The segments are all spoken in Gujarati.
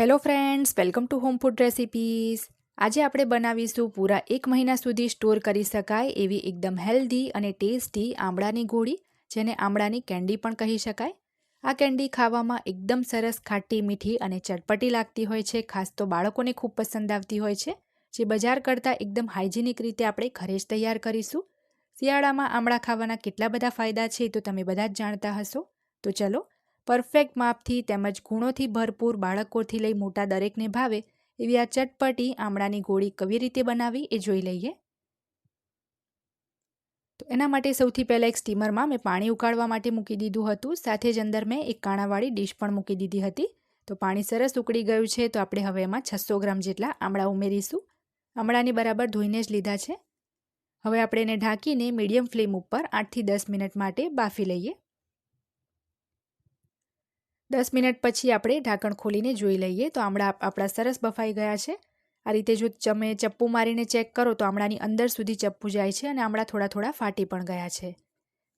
Hello friends welcome to home food recipes આજે આપણે બનાવીશું પૂરા એક મહિના સુધી સ્ટોર કરી શકાય એવી એકદમ હેલ્ધી અને ટેસ્ટી આમળાની ગોળી, જેને આમળાની કેન્ડી પણ કહી શકાય. આ કેન્ડી ખાવામાં એકદમ સરસ ખાટી મીઠી અને ચટપટી લાગતી હોય છે, ખાસ તો બાળકોને ખૂબ પસંદ આવતી હોય છે, જે બજાર કરતાં એકદમ હાઇજેનિક રીતે આપણે ઘરે જ તૈયાર કરીશું. શિયાળામાં આમળા ખાવાના કેટલા બધા ફાયદા છે તો તમે બધા જ જાણતા હશો. તો ચલો પરફેક્ટ માપથી તેમજ ગુણોથી ભરપૂર બાળકોથી લઈ મોટા દરેકને ભાવે એવી આ ચટપટી આમળાની ગોળી કેવી રીતે બનાવી એ જોઈ લઈએ. તો એના માટે સૌથી પહેલાં એક સ્ટીમરમાં મેં પાણી ઉકાળવા માટે મૂકી દીધું હતું. સાથે જ અંદર મેં એક કાણાવાળી ડીશ પણ મૂકી દીધી હતી. તો પાણી સરસ ઉકળી ગયું છે તો આપણે હવે એમાં છસો ગ્રામ જેટલા આમળા ઉમેરીશું. આમળાની બરાબર ધોઈને જ લીધા છે. હવે આપણે એને ઢાંકીને મીડિયમ ફ્લેમ ઉપર આઠથી દસ મિનિટ માટે બાફી લઈએ. દસ મિનિટ પછી આપણે ઢાંકણ ખોલીને જોઈ લઈએ. તો આમળા આપણા સરસ બફાઈ ગયા છે. આ રીતે જો તમે ચપ્પુ મારીને ચેક કરો તો આમળાની અંદર સુધી ચપ્પુ જાય છે અને આમળા થોડા થોડા ફાટી પણ ગયા છે.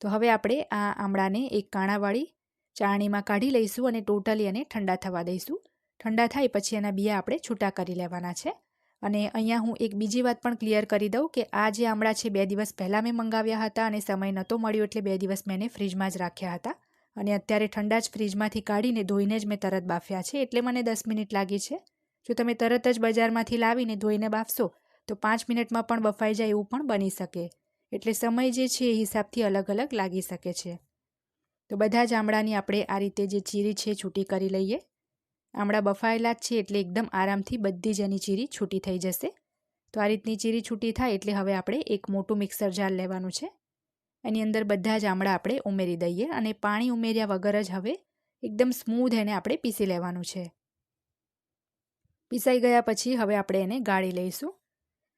તો હવે આપણે આ આમળાને એક કાણાવાળી ચાળણીમાં કાઢી લઈશું અને ટોટલી એને ઠંડા થવા દઈશું. ઠંડા થાય પછી એના બિયા આપણે છૂટા કરી લેવાના છે. અને અહીંયા હું એક બીજી વાત પણ ક્લિયર કરી દઉં કે આ જે આમળા છે બે દિવસ પહેલાં મેં મંગાવ્યા હતા અને સમય નહોતો મળ્યો એટલે બે દિવસ મેં એને ફ્રીજમાં જ રાખ્યા હતા. અને અત્યારે ઠંડા જ ફ્રીજમાંથી કાઢીને ધોઈને જ મેં તરત બાફ્યા છે. એટલે મને દસ મિનિટ લાગી છે. જો તમે તરત જ બજારમાંથી લાવીને ધોઈને બાફશો, તો પાંચ મિનિટમાં પણ બફાઈ જાય એવું પણ બની શકે. એટલે સમય જે છે એ હિસાબથી અલગ અલગ લાગી શકે છે. તો બધા જ આમળાની આપણે આ રીતે જે ચીરી છે છૂટી કરી લઈએ. આમળા બફાયેલા જ છે એટલે એકદમ આરામથી બધી જ એની ચીરી છૂટી થઈ જશે. તો આ રીતની ચીરી છૂટી થાય એટલે હવે આપણે એક મોટું મિક્સર જાર લેવાનું છે. એની અંદર બધા જ આમળા આપણે ઉમેરી દઈએ અને પાણી ઉમેર્યા વગર જ હવે એકદમ સ્મૂધ એને આપણે પીસી લેવાનું છે. પીસાઈ ગયા પછી હવે આપણે એને ગાળી લઈશું.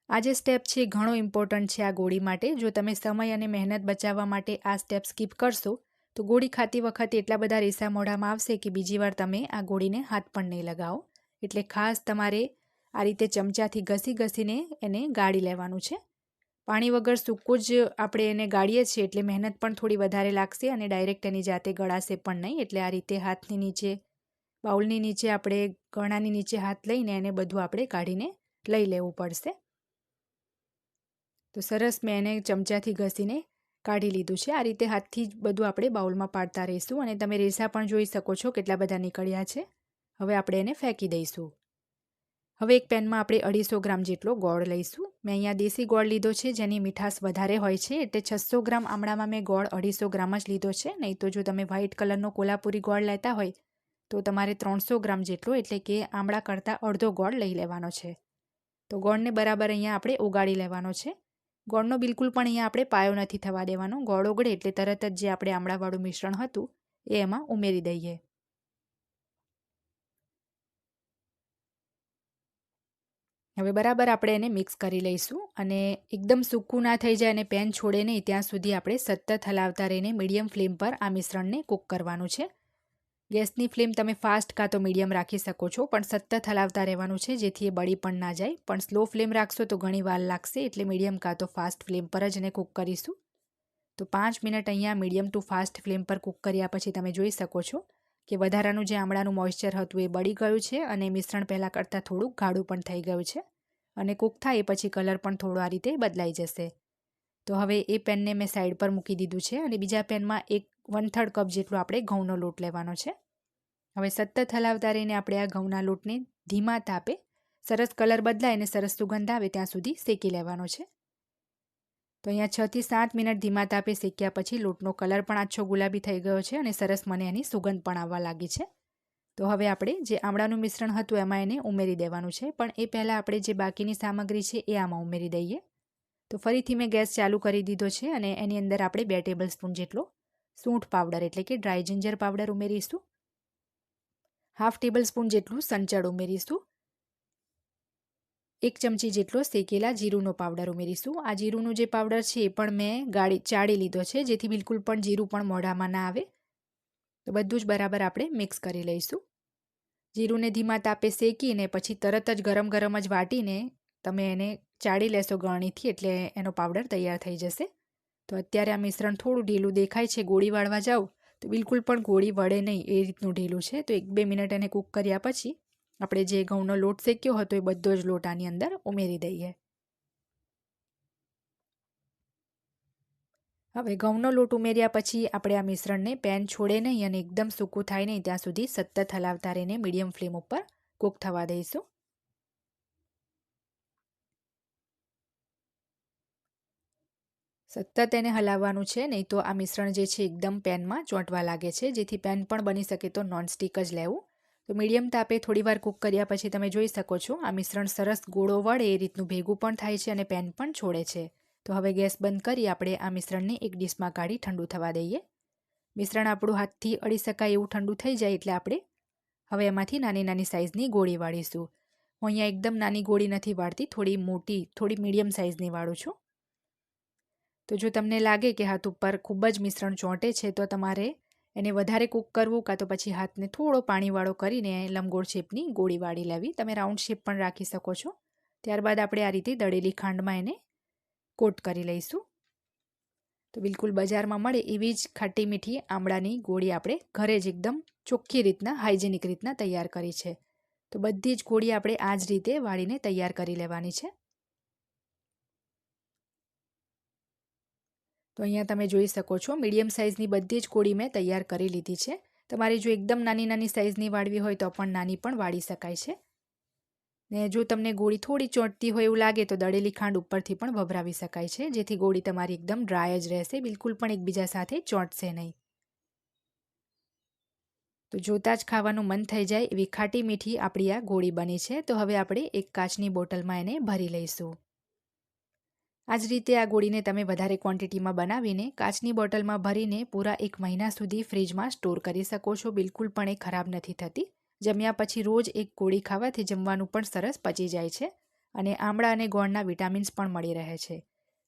આ જે સ્ટેપ છે ઘણો ઇમ્પોર્ટન્ટ છે આ ગોળી માટે. જો તમે સમય અને મહેનત બચાવવા માટે આ સ્ટેપ સ્કીપ કરશો, તો ગોળી ખાતી વખતે એટલા બધા રેસા મોઢામાં આવશે કે બીજી વાર તમે આ ગોળીને હાથ પણ નહીં લગાવો. એટલે ખાસ તમારે આ રીતે ચમચાથી ઘસી ઘસીને એને ગાળી લેવાનું છે. પાણી વગર સૂકું જ આપણે એને ગાળીએ છીએ એટલે મહેનત પણ થોડી વધારે લાગશે અને ડાયરેક્ટ એની જાતે ગળાશે પણ નહીં. એટલે આ રીતે હાથની નીચે, બાઉલની નીચે આપણે ગણાની નીચે હાથ લઈને એને બધું આપણે કાઢીને લઈ લેવું પડશે. તો સરસ મેં એને ચમચાથી ઘસીને કાઢી લીધું છે. આ રીતે હાથથી જ બધું આપણે બાઉલમાં પાડતા રહીશું અને તમે રેસા પણ જોઈ શકો છો કેટલા બધા નીકળ્યા છે. હવે આપણે એને ફેંકી દઈશું. હવે એક પેનમાં આપણે અઢીસો ગ્રામ જેટલો ગોળ લઈશું. મેં અહીંયા દેશી ગોળ લીધો છે, જેની મીઠાશ વધારે હોય છે, એટલે છસો ગ્રામ આમળામાં મેં ગોળ અઢીસો ગ્રામ જ લીધો છે, નહીં તો જો તમે વ્હાઇટ કલરનો કોલ્હાપુરી ગોળ લેતા હોય, તો તમારે ત્રણસો ગ્રામ જેટલો, એટલે કે આમળા કરતાં અડધો ગોળ લઈ લેવાનો છે. તો ગોળને બરાબર અહીંયા આપણે ઉગાડી લેવાનો છે. ગોળનો બિલકુલ પણ અહીંયા આપણે પાયો નથી થવા દેવાનો, ગોળ ઓગળે એટલે તરત જ જે આપણે આમળાવાળું મિશ્રણ હતું, એ એમાં ઉમેરી દઈએ. હવે બરાબર આપણે એને મિક્સ કરી લઈશું અને એકદમ સૂકું ના થઈ જાય અને પેન છોડે નહીં, ત્યાં સુધી આપણે સતત હલાવતા રહીને મીડિયમ ફ્લેમ પર આ મિશ્રણને કૂક કરવાનું છે. ગેસની ફ્લેમ તમે ફાસ્ટ કાં તો મીડિયમ રાખી શકો છો, પણ સતત હલાવતા રહેવાનું છે, જેથી એ બળી પણ ના જાય. પણ સ્લો ફ્લેમ રાખશો તો ઘણી વાર લાગશે, એટલે મીડિયમ કાં તો ફાસ્ટ ફ્લેમ પર જ એને કૂક કરીશું. તો પાંચ મિનિટ અહીંયા મીડિયમ ટુ ફાસ્ટ ફ્લેમ પર કૂક કર્યા પછી તમે જોઈ શકો છો. કે વધારાનું જે આમળાનું મોઇશ્ચર હતું એ બળી ગયું છે અને મિશ્રણ પહેલાં કરતાં થોડુંક ગાઢું પણ થઈ ગયું છે અને કૂક થાય એ પછી કલર પણ થોડો આ રીતે બદલાઈ જશે. તો હવે એ પેનને મેં સાઈડ પર મૂકી દીધું છે અને બીજા પેનમાં એક વન થર્ડ કપ જેટલો આપણે ઘઉંનો લોટ લેવાનો છે. હવે સતત હલાવતા રહીને આપણે આ ઘઉંના લોટને ધીમા તાપે સરસ કલર બદલાય અને સરસ સુગંધ આવે ત્યાં સુધી શેકી લેવાનો છે. તો અહીંયા છથી સાત મિનિટ ધીમા તાપે શેક્યા પછી લોટનો કલર પણ આછો ગુલાબી થઈ ગયો છે અને સરસ મને એની સુગંધ પણ આવવા લાગી છે. તો હવે આપણે જે આમળાનું મિશ્રણ હતું એમાં એને ઉમેરી દેવાનું છે, પણ એ પહેલાં આપણે જે બાકીની સામગ્રી છે એ આમાં ઉમેરી દઈએ. તો ફરીથી મેં ગેસ ચાલુ કરી દીધો છે અને એની અંદર આપણે બે ટેબલ સ્પૂન જેટલો સૂંઠ પાવડર એટલે કે ડ્રાય જિંજર પાવડર ઉમેરીશું. હાફ ટેબલ સ્પૂન જેટલું સંચળ ઉમેરીશું. એક ચમચી જેટલો શેકેલા જીરુંનો પાવડર ઉમેરીશું. આ જીરુંનું જે પાવડર છે એ પણ મેં ગાળી, ચાળી લીધો છે, જેથી બિલકુલ પણ જીરું પણ મોઢામાં ના આવે. તો બધું જ બરાબર આપણે મિક્સ કરી લઈશું. જીરુંને ધીમા તાપે શેકીને પછી તરત જ ગરમ ગરમ જ વાટીને તમે એને ચાળી લેશો ગળણીથી એટલે એનો પાવડર તૈયાર થઈ જશે. તો અત્યારે આ મિશ્રણ થોડું ઢીલું દેખાય છે, ગોળી વાળવા જાઓ તો બિલકુલ પણ ગોળી વળે નહીં એ રીતનું ઢીલું છે. તો એક બે મિનિટ એને કૂક કર્યા પછી આપણે જે ઘઉંનો લોટ શેક્યો હતો એ બધો જ લોટ આની અંદર ઉમેરી દઈએ. હવે ઘઉંનો લોટ ઉમેર્યા પછી આપણે આ મિશ્રણને પેન છોડે નહીં અને એકદમ સૂકું થાય નહીં ત્યાં સુધી સતત હલાવતા રહીને મીડિયમ ફ્લેમ ઉપર કૂક થવા દઈશું. સતત એને હલાવવાનું છે નહીં તો આ મિશ્રણ જે છે એકદમ પેનમાં ચોંટવા લાગે છે જેથી પેન પણ બની શકે તો નોનસ્ટિક જ લેવું. તો મીડિયમ તાપે થોડીવાર કૂક કર્યા પછી તમે જોઈ શકો છો, આ મિશ્રણ સરસ ગોળો વળે એ રીતનું ભેગું પણ થાય છે અને પેન પણ છોડે છે. તો હવે ગેસ બંધ કરી આપણે આ મિશ્રણને એક ડીશમાં કાઢી ઠંડુ થવા દઈએ. મિશ્રણ આપણું હાથથી અડી શકાય એવું ઠંડુ થઈ જાય એટલે આપણે હવે એમાંથી નાની નાની સાઇઝની ગોળી વાળીશું. હું અહીંયા એકદમ નાની ગોળી નથી વાળતી, થોડી મોટી, થોડી મીડિયમ સાઇઝની વાળું છું. તો જો તમને લાગે કે હાથ ઉપર ખૂબ જ મિશ્રણ ચોંટે છે, તો તમારે એને વધારે કૂક કરવું કાં તો પછી હાથને થોડો પાણીવાળો કરીને લંબગોળ શેપની ગોળી વાળી લેવી. તમે રાઉન્ડ શેપ પણ રાખી શકો છો. ત્યારબાદ આપણે આ રીતે દળેલી ખાંડમાં એને કોટ કરી લઈશું. તો બિલકુલ બજારમાં મળે એવી જ ખાટી મીઠી આમળાની ગોળી આપણે ઘરે જ એકદમ ચોખ્ખી રીતના હાઇજેનિક રીતના તૈયાર કરી છે. તો બધી જ ગોળી આપણે આ જ રીતે વાળીને તૈયાર કરી લેવાની છે. તો અહીંયા તમે જોઈ શકો છો, મીડિયમ સાઇઝની બધી જ ગોળી મેં તૈયાર કરી લીધી છે. તમારે જો એકદમ નાની નાની સાઇઝની વાળવી હોય તો પણ નાની પણ વાળી શકાય છે. ને જો તમને ગોળી થોડી ચોંટતી હોય એવું લાગે તો દળેલી ખાંડ ઉપરથી પણ વભરાવી શકાય છે, જેથી ગોળી તમારી એકદમ ડ્રાય જ રહેશે, બિલકુલ પણ એકબીજા સાથે ચોંટશે નહીં. તો જોતાં જ ખાવાનું મન થઈ જાય એવી ખાટી મીઠી આપણી આ ગોળી બની છે. તો હવે આપણે એક કાચની બોટલમાં એને ભરી લઈશું. આ જ રીતે આ ગોળીને તમે વધારે ક્વોન્ટિટીમાં બનાવીને કાચની બોટલમાં ભરીને પૂરા એક મહિના સુધી ફ્રીજમાં સ્ટોર કરી શકો છો. બિલકુલ પણ એ ખરાબ નથી થતી. જમ્યા પછી રોજ એક ગોળી ખાવાથી જમવાનું પણ સરસ પચી જાય છે અને આમળા અને ગોળના વિટામિન્સ પણ મળી રહે છે.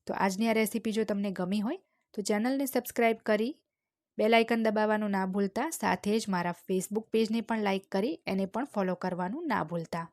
તો આજની આ રેસીપી જો તમને ગમી હોય તો ચેનલને સબસ્ક્રાઈબ કરી બેલ આઇકન દબાવવાનું ના ભૂલતા, સાથે જ મારા ફેસબુક પેજને પણ લાઇક કરી, એને પણ ફોલો કરવાનું ના ભૂલતા.